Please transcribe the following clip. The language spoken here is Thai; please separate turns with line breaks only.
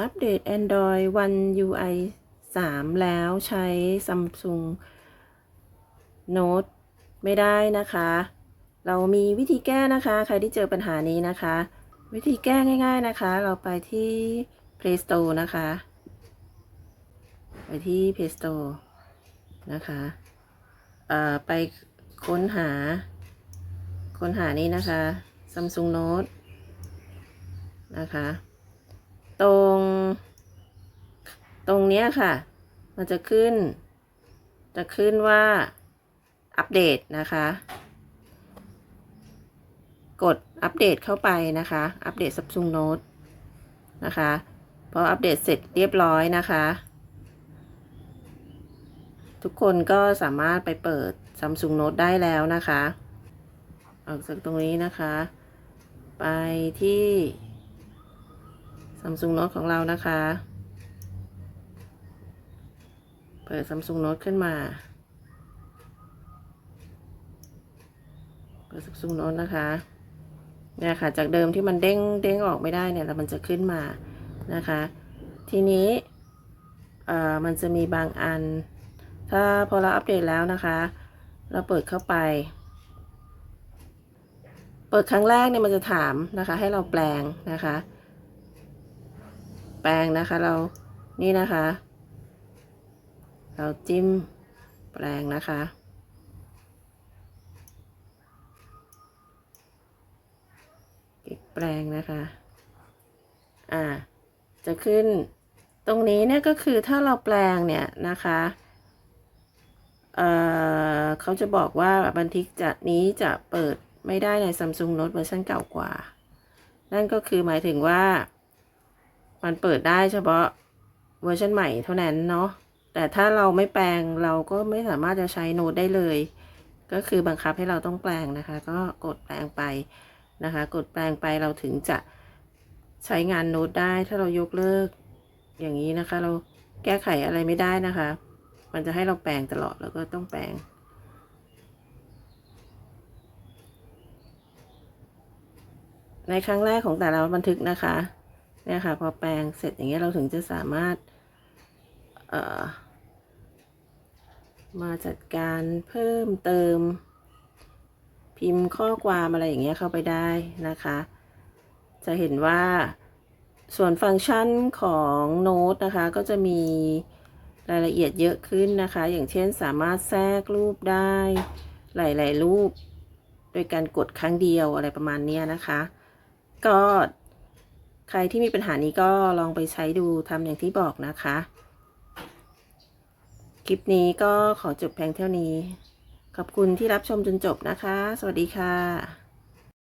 อัปเดต Android One UI 3 แล้วใช้ Samsung Note ไม่ได้นะคะ เรามีวิธีแก้นะคะ ใครที่เจอปัญหานี้นะคะ วิธีแก้ง่าย ๆนะคะ เราไปที่ Play Store นะคะ ไปที่ Play Store นะคะไปค้นหา ค้นหานี้นะคะ Samsung Note นะคะ ตรง ตรงเนี้ยค่ะ มันจะขึ้น จะขึ้นว่าอัปเดตนะคะ กดอัปเดตเข้าไปนะคะ อัปเดต Samsung Note นะคะพออัปเดตเสร็จเรียบร้อยนะคะ ทุกคนก็สามารถไปเปิด Samsung Note ได้แล้วนะคะ ออกจากตรงนี้นะคะ ไปที่ Samsung Note ของเรานะคะ เปิด Samsung Note ขึ้นมา เปิด Samsung Note นะคะเนี่ยค่ะ จากเดิมที่มันเด้งเด้งออกไม่ได้เนี่ยแล้วมันจะขึ้นมานะคะ ทีนี้เอ่อมันจะมีบางอัน ถ้าพอเราอัปเดตแล้วนะคะ เราเปิดเข้าไป เปิดครั้งแรกเนี่ยมันจะถามนะคะ ให้เราแปลงนะคะ แปลงนะคะเรานี่นะคะ เราจิ้มแปลงนะคะคลิกแปลงนะคะ อ่า จะขึ้นตรงนี้เนี่ยก็คือถ้าเราแปลงเนี่ยนะคะ เอ่อเขาจะบอกว่าบันทึกจะนี้จะเปิดไม่ได้ใน Samsung Note เวอร์ชันเก่ากว่า นั่นก็คือหมายถึงว่า มันเปิดได้เฉพาะเวอร์ชันใหม่เท่านั้นเนาะแต่ถ้าเราไม่แปลงเราก็ไม่สามารถจะใช้โน้ตได้เลย ก็คือบังคับให้เราต้องแปลงนะคะ ก็กดแปลงไปนะคะ กดแปลงไปเราถึงจะใช้งานโน้ตได้ถ้าเรายกเลิก อย่างนี้นะคะ เราแก้ไขอะไรไม่ได้นะคะ มันจะให้เราแปลงตลอดแล้วก็ต้องแปลงในครั้งแรกของแต่ละบันทึกนะคะ เนี่ยค่ะ พอแปลงเสร็จอย่างเงี้ยเราถึงจะสามารถมาจัดการเพิ่มเติม พิมพ์ข้อความอะไรอย่างเงี้ยเข้าไปได้นะคะ จะเห็นว่าส่วนฟังก์ชันของโน้ตนะคะ ก็จะมีรายละเอียดเยอะขึ้นนะคะ อย่างเช่นสามารถแทรกรูปได้ หลาย ๆ รูป โดยการกดครั้งเดียวอะไรประมาณเนี้ยนะคะ ก็ ใครที่มีปัญหานี้ก็ลองไปใช้ดูทำอย่างที่บอกนะคะ คลิปนี้ก็ขอจบเพียงเท่านี้ ขอบคุณที่รับชมจนจบนะคะ สวัสดีค่ะ